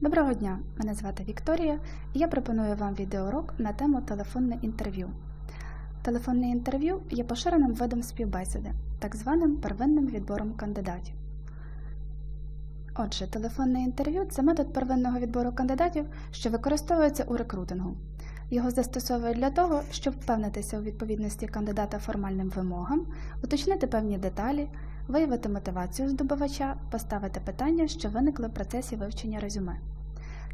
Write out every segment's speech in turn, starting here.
Доброго дня! Мене звати Вікторія і я пропоную вам відеоурок на тему телефонне інтерв'ю. Телефонне інтерв'ю є поширеним видом співбесіди, так званим первинним відбором кандидатів. Отже, телефонне інтерв'ю це метод первинного відбору кандидатів, що використовується у рекрутингу. Його застосовують для того, щоб впевнитися у відповідності кандидата формальним вимогам, уточнити певні деталі, виявити мотивацію здобувача, поставити питання, що виникли в процесі вивчення резюме.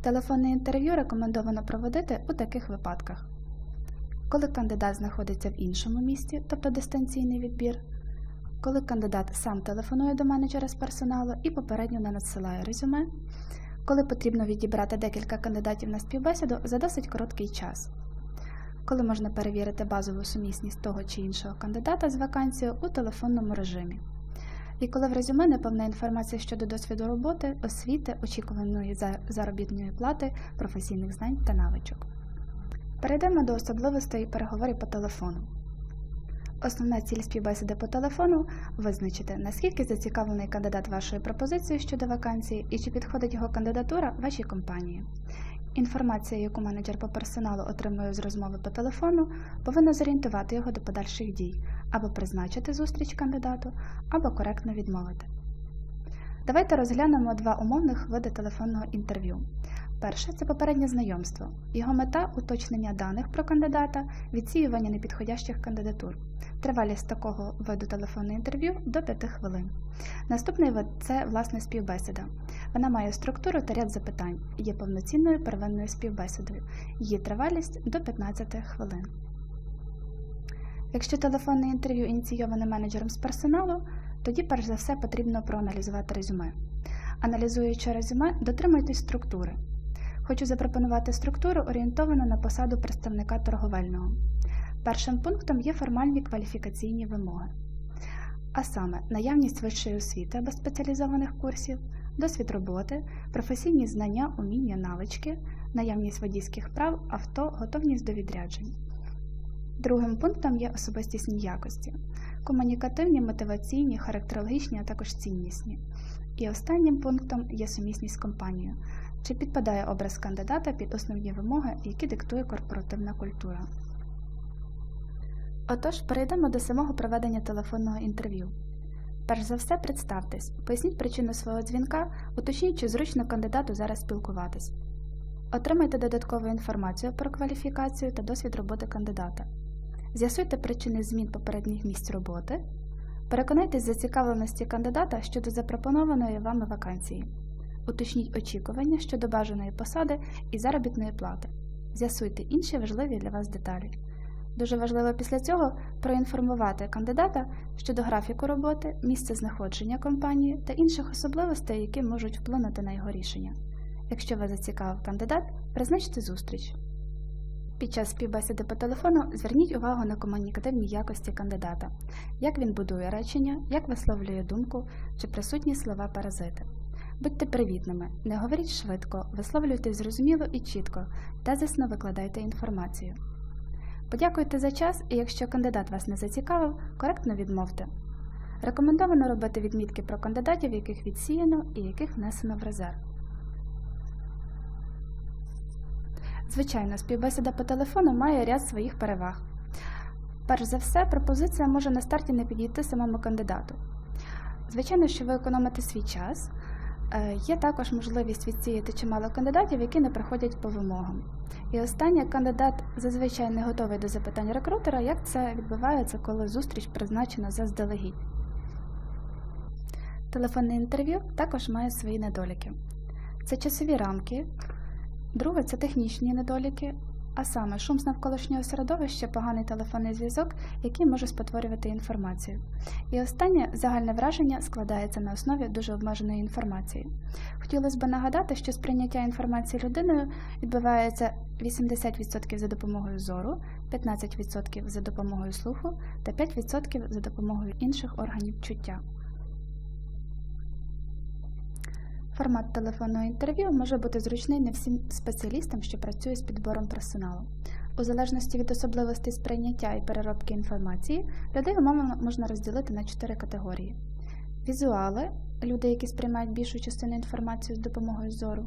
Телефонне інтерв'ю рекомендовано проводити у таких випадках: коли кандидат знаходиться в іншому місті, тобто дистанційний відбір, коли кандидат сам телефонує до менеджера з персоналу і попередньо не надсилає резюме, коли потрібно відібрати декілька кандидатів на співбесіду за досить короткий час, коли можна перевірити базову сумісність того чи іншого кандидата з вакансією у телефонному режимі. І коли в резюме неповна інформація щодо досвіду роботи, освіти, очікуваної заробітної плати, професійних знань та навичок. Перейдемо до особливостей переговорів по телефону. Основна ціль співбесіди по телефону визначити, наскільки зацікавлений кандидат вашою пропозицією щодо вакансії і чи підходить його кандидатура вашій компанії. Інформація, яку менеджер по персоналу отримує з розмови по телефону, повинна зорієнтувати його до подальших дій, або призначити зустріч кандидату, або коректно відмовити. Давайте розглянемо два умовних види телефонного інтерв'ю. Перше це попереднє знайомство. Його мета уточнення даних про кандидата, відсіювання непідходящих кандидатур. Тривалість такого виду телефонного інтерв'ю до 5 хвилин. Наступний вид це власне співбесіда. Вона має структуру та ряд запитань, є повноцінною первинною співбесідою. Її тривалість до 15 хвилин. Якщо телефонне інтерв'ю ініційоване менеджером з персоналу, тоді перш за все потрібно проаналізувати резюме. Аналізуючи резюме, дотримуйтесь структури. Хочу запропонувати структуру, орієнтовану на посаду представника торговельного. Першим пунктом є формальні кваліфікаційні вимоги, а саме наявність вищої освіти або спеціалізованих курсів, досвід роботи, професійні знання, уміння, навички, наявність водійських прав, авто, готовність до відряджень. Другим пунктом є особистісні якості комунікативні, мотиваційні, характерологічні, а також ціннісні. І останнім пунктом є сумісність з компанією, чи підпадає образ кандидата під основні вимоги, які диктує корпоративна культура. Отож, перейдемо до самого проведення телефонного інтерв'ю. Перш за все, представтесь, поясніть причину свого дзвінка, уточніть, чи зручно кандидату зараз спілкуватись. Отримайте додаткову інформацію про кваліфікацію та досвід роботи кандидата. З'ясуйте причини змін попередніх місць роботи. Переконайтесь зацікавленості кандидата щодо запропонованої вами вакансії. Уточніть очікування щодо бажаної посади і заробітної плати. З'ясуйте інші важливі для вас деталі. Дуже важливо після цього проінформувати кандидата щодо графіку роботи, місця знаходження компанії та інших особливостей, які можуть вплинути на його рішення. Якщо вас зацікавив кандидат, призначте зустріч. Під час співбесіди по телефону зверніть увагу на комунікативні якості кандидата, як він будує речення, як висловлює думку, чи присутні слова паразити. Будьте привітними, не говоріть швидко, висловлюйте зрозуміло і чітко, тезисно викладайте інформацію. Подякуйте за час і якщо кандидат вас не зацікавив, коректно відмовте. Рекомендовано робити відмітки про кандидатів, яких відсіяно і яких внесено в резерв. Звичайно, співбесіда по телефону має ряд своїх переваг. Перш за все, пропозиція може на старті не підійти самому кандидату. Звичайно, що ви економите свій час. Е, Є також можливість відсіяти чимало кандидатів, які не приходять по вимогам. І останнє кандидат зазвичай не готовий до запитань рекрутера, як це відбувається, коли зустріч призначена заздалегідь. Телефонне інтерв'ю також має свої недоліки. Це часові рамки, друге це технічні недоліки, а саме шум з навколишнього середовища, поганий телефонний зв'язок, який може спотворювати інформацію. І останнє загальне враження складається на основі дуже обмеженої інформації. Хотілося б нагадати, що сприйняття інформації людиною відбувається 80% за допомогою зору, 15% за допомогою слуху та 5% за допомогою інших органів чуття. Формат телефонного інтерв'ю може бути зручний не всім спеціалістам, що працює з підбором персоналу. У залежності від особливостей сприйняття і переробки інформації, людей умовно можна розділити на чотири категорії: візуали люди, які сприймають більшу частину інформації з допомогою зору,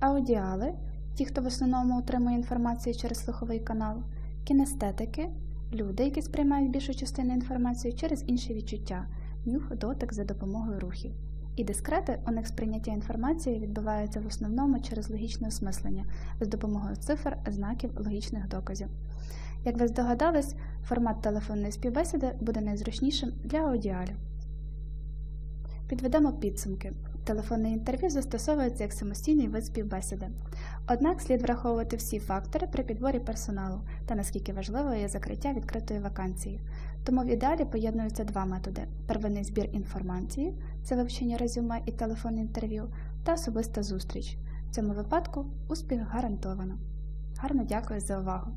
аудіали, ті, хто в основному отримує інформацію через слуховий канал, кінестетики, люди, які сприймають більшу частину інформації через інші відчуття, нюх, дотик за допомогою рухів. І дискрети, у них сприйняття інформації відбувається в основному через логічне осмислення з допомогою цифр, знаків, логічних доказів. Як ви здогадались, формат телефонної співбесіди буде найзручнішим для аудіалів. Підведемо підсумки. Телефонне інтерв'ю застосовується як самостійний вид співбесіди. Однак слід враховувати всі фактори при підборі персоналу та наскільки важливою є закриття відкритої вакансії. Тому в ідеалі поєднуються два методи: первинний збір інформації це вивчення резюме і телефонне інтерв'ю, та особиста зустріч. В цьому випадку успіх гарантовано. Гарно дякую за увагу!